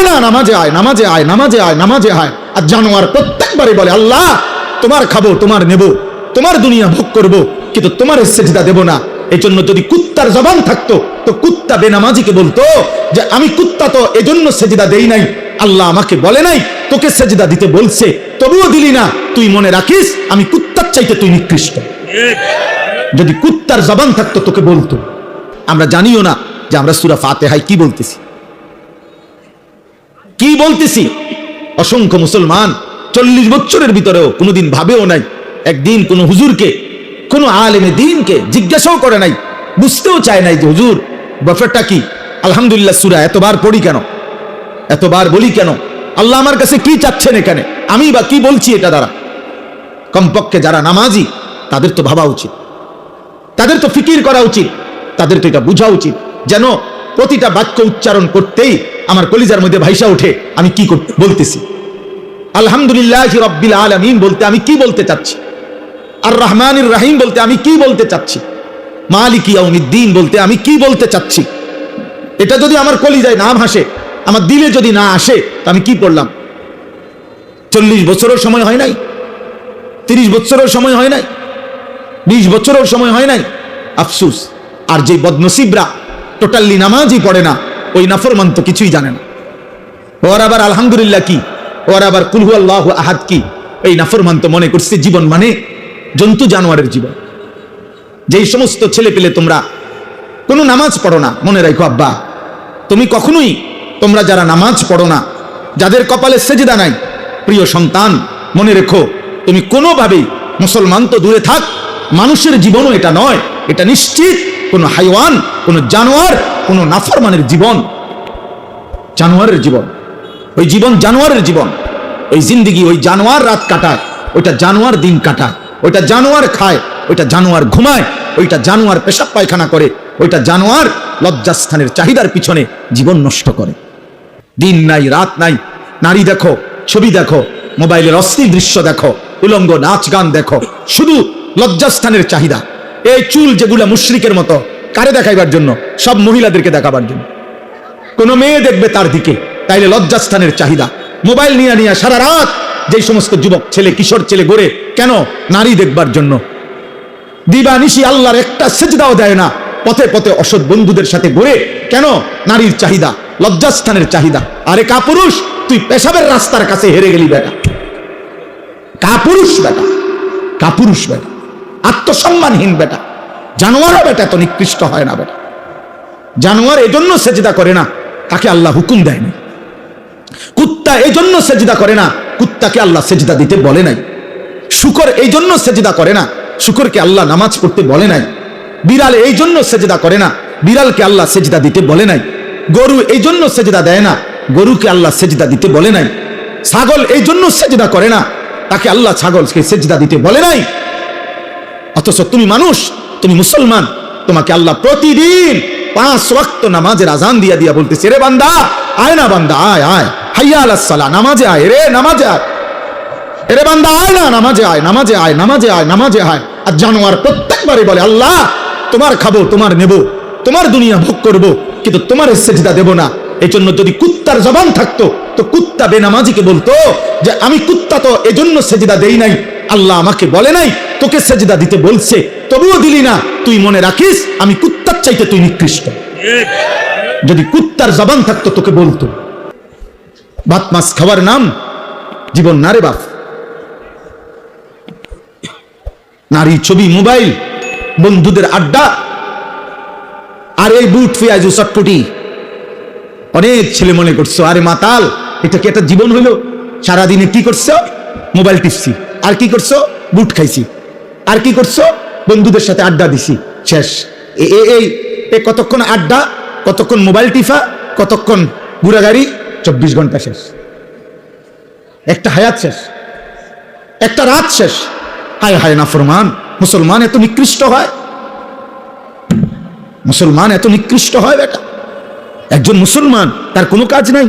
আয় না নামাজে আয় নামাজে আয় নামাজে আয় নামাজে আয়। আর জানোয়ার বলে, আল্লাহ, তোমার খাব, তোমার নেব, তোমার দুনিয়া ভোগ করব, কিন্তু তোমার সেজদা দেব না। এই জন্য যদি কুত্তার জবান থাকতো, তো কুত্তা বেনামাজিকে বলতো যে, আমি কুত্তা তো এজন্য সেজদা দেই নাই, আল্লাহ আমাকে বলে নাই, তোকে সেজদা দিতে বলছে, তবুও দিলি না, তুই মনে রাখিস, আমি কুত্তার চাইতে তুই নিকৃষ্ট। যদি কুত্তার জবান থাকতো, তোকে বলতো। আমরা জানিও না যে আমরা সুরা ফাতেহাই কি বলতেছি। কি বলতেছি? অসংখ্য মুসলমান চল্লিশ বছরের ভিতরেও কোনোদিন ভাবেও নাই। একদিন কোনো হুজুরকে, কোনো আলেমে দিনকে জিজ্ঞাসাও করে নাই। বুঝতেও চায় নাই যে, হুজুর, ব্যাপারটা কি? আলহামদুলিল্লাহ সুরা এতবার পড়ি কেন? এতবার বলি কেন? আল্লাহ আমার কাছে কি চাচ্ছেন এখানে? আমি বা কি বলছি এটা দ্বারা? কমপক্ষে যারা নামাজি, তাদের তো ভাবা উচিত। তাদের তো ফিকির করা উচিত। তাদের তো এটা বোঝা উচিত। যেন প্রতিটা বাক্য উচ্চারণ করতেই আমার কলিজার মধ্যে ভাইসা ওঠে, আমি কি বলতেছি। আলহামদুলিল্লাহ রব্বিল আলমিন বলতে আমি কি বলতে চাচ্ছি? আর রহমানির রাহিম বলতে আমি কি বলতে চাচ্ছি? মালিক ইয়াউমিদ্দিন বলতে আমি কি বলতে চাচ্ছি? এটা যদি আমার কলিজায় না ভাসে আমার দিলে যদি না আসে, তো আমি কি করলাম? চল্লিশ বছরের সময় হয় নাই? তিরিশ বছরের সময় হয় নাই? বিশ বছরের সময় হয় নাই? আফসুস, আর যে বদনসিবরা টোটালি নামাজই পড়ে না। ওই নাফরমান তো কিছুই জানে না। ওর আবার আলহামদুলিল্লাহ কি? ওর আবার কুলহু আল্লাহ আহাদ কি? এই নাফরমান তো মনে করছে জীবন মানে জন্তু জানোয়ারের জীবন। যেই সমস্ত ছেলে পেলে তোমরা কোনো নামাজ পড়ো না, মনে রাখো আব্বা, তুমি কখনোই তোমরা যারা নামাজ পড়ো না, যাদের কপালে সেজদা নাই, প্রিয় সন্তান, মনে রেখো, তুমি কোনোভাবেই মুসলমান তো দূরে থাক, মানুষের জীবনও এটা নয়, এটা নিশ্চিত কোনো হাইওয়ান, কোনো জানোয়ার, কোনো নাফরমানের জীবন। জানোয়ারের জীবন। ওই জীবন জানোয়ারের জীবন। ওই জিন্দিগি, ওই জানোয়ার রাত কাটায়, ওইটা জানোয়ার দিন কাটায়, ওইটা জানোয়ার খায়, ওইটা জানোয়ার ঘুমায়, ওইটা জানোয়ার পেশাব পায়খানা করে, ওইটা জানোয়ার লজ্জাস্থানের চাহিদার পিছনে জীবন নষ্ট করে। দিন নাই, রাত নাই, নারী দেখো, ছবি দেখো, মোবাইলের অস্থির দৃশ্য দেখো, উলঙ্গ নাচ গান দেখো, শুধু লজ্জাস্থানের চাহিদা। এই চুল যেগুলা মুশ্রিকের মতো, কারে দেখাইবার জন্য? সব মহিলাদেরকে দেখাবার জন্য। কোনো মেয়ে দেখবে তার দিকে, তাইলে লজ্জাস্থানের চাহিদা। মোবাইল নিয়ে নিয়ে সারা রাত যেই সমস্ত যুবক ছেলে, কিশোর ছেলে গড়ে, কেন নারী দেখবার জন্য? দিবা নিশি আল্লাহর একটা সেজদাও দেয় না, পথে পথে অসৎ বন্ধুদের সাথে ঘুরে কেন নারীর চাহিদা, লজ্জাস্থানের চাহিদা? আরে কাপুরুষ, তুই পেশাবের রাস্তার কাছে হেরে গেলি বেটা। কাপুরুষ বেটা কাপুরুষ বেটা। আত্মসম্মানহীন বেটা। জানোয়ারও বেটা তো নিকৃষ্ট হয় না বেটা। জানোয়ার এজন্য সেজদা করে না, তাকে আল্লাহ হুকুম দেয়নি কুত্তা এই জন্য সেজদা করে না, কুত্তাকে আল্লাহ সেজদা দিতে বলে নাই। শুকর এই জন্য সেজদা করে না, শুকরকে আল্লাহ নামাজ পড়তে বলে নাই। বিড়াল এই জন্য সেজদা করে না, বিড়ালকে আল্লাহ সেজদা দিতে বলে নাই। গরু এই জন্য সেজদা দেয় না, গরুকে আল্লাহ সেজদা দিতে বলে নাই। ছাগল এই জন্য সেজদা করে না, তাকে আল্লাহ ছাগলকে সেজদা দিতে বলে নাই। অথচ তুমি মানুষ, তুমি মুসলমান। তোমাকে আল্লাহ প্রতিদিন পাঁচ ওয়াক্ত নামাজের আজান দিয়া দিয়া বলতেছে রে বান্দা, আয় না বান্দা, আয় আয়। হাইয়া আলাহ নামাজে আয় রে নামাজে আয়। এরে বান্দা, আয় না, নামাজে আয় নামাজে আয় নামাজে আয় নামাজে আয়। আর জানোয়ার প্রত্যেকবারই বলে, আল্লাহ, তোমার খাব, তোমার নেব, তোমার দুনিয়া ভোগ করব, কিন্তু তোমার সেজদা দেব না। এই জন্য যদি কুত্তার জবান থাকতো, তো কুত্তা বেনামাজিকে বলতো যে, আমি কুত্তা তো এজন্য সেজদা দেই নাই আল্লাহ আমাকে বলে নাই, তোকে সেজদা দিতে বলছে, তবুও দিলি না। তুই মনে রাখিস, আমি কুত্তার চাইতে তুই নিকৃষ্ট। যদি কুত্তার জবান থাকতো, তোকে বলতো। ভাত, মাছ খাওয়ার নাম, জীবন না রে বাপ। নারী ছবি, মোবাইল, বন্ধুদের আড্ডা, আর এই বুট পেঁয়াজ চটপটি অনেক ছেলে মনে করছ, আরে মাতাল, এটা কি একটা জীবন হইল? সারাদিনে কি করছ? মোবাইল টিপছি। আর কি করছ? বুট খাইছি। আর কি করছ? বন্ধুদের সাথে আড্ডা দিছি। শেষ। এই কতক্ষণ আড্ডা? কতক্ষণ মোবাইল টিফা? কতক্ষণ গুড়াগাড়ি চব্বিশ ঘণ্টা শেষ। একটা হায়াত শেষ। একটা রাত শেষ। হায় হায় না ফরমান। মুসলমান এত নিকৃষ্ট হয়? মুসলমান এত নিকৃষ্ট হয় বেটা? একজন মুসলমান, তার কোনো কাজ নাই।